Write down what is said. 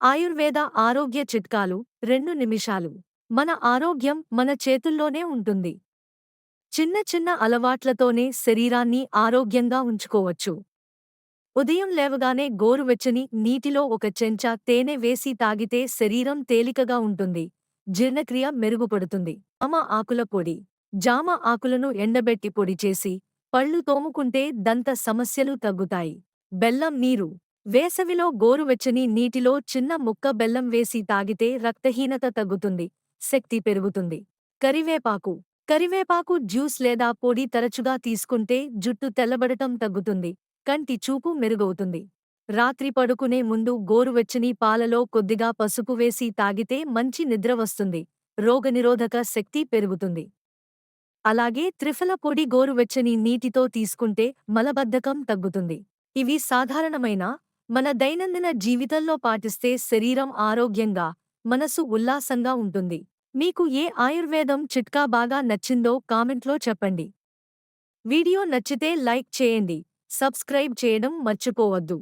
ఆయుర్వేద ఆరోగ్య చిట్కాలు రెండు నిమిషాలు. మన ఆరోగ్యం మన చేతుల్లోనే ఉంటుంది. చిన్న చిన్న అలవాట్లతోనే శరీరాన్ని ఆరోగ్యంగా ఉంచుకోవచ్చు. ఉదయం లేవగానే గోరువెచ్చని నీటిలో ఒక చెంచా తేనె వేసి తాగితే శరీరం తేలికగా ఉంటుంది. జీర్ణక్రియ మెరుగుపడుతుంది. జామ ఆకుల పొడి. జామ ఆకులను ఎండబెట్టి పొడి చేసి పళ్ళు తోముకుంటే దంత సమస్యలు తగ్గుతాయి. బెల్లం నీరు. వేసవిలో గోరువెచ్చని నీటిలో చిన్న ముక్క బెల్లం వేసి తాగితే రక్తహీనత తగ్గుతుంది శక్తి పెరుగుతుంది. కరివేపాకు. కరివేపాకు జ్యూస్ లేదా పొడి తరచుగా తీసుకుంటే జుట్టు తెల్లబడటం తగ్గుతుంది కంటి చూపు మెరుగవుతుంది. రాత్రి పడుకునే ముందు గోరువెచ్చని పాలలో కొద్దిగా పసుపు వేసి తాగితే మంచి నిద్ర వస్తుంది రోగనిరోధక శక్తి పెరుగుతుంది. అలాగే త్రిఫల పొడి గోరువెచ్చని నీటితో తీసుకుంటే మలబద్ధకం తగ్గుతుంది. ఇవి సాధారణమైన మన దైనందిన జీవితంలో పాటిస్తే శరీరం ఆరోగ్యంగా మనసు ఉల్లాసంగా ఉంటుంది. మీకు ఏ ఆయుర్వేదం చిట్కా బాగా నచ్చిందో కామెంట్లో చెప్పండి. వీడియో నచ్చితే లైక్ చేయండి. సబ్స్క్రైబ్ చేయడం మర్చిపోవద్దు.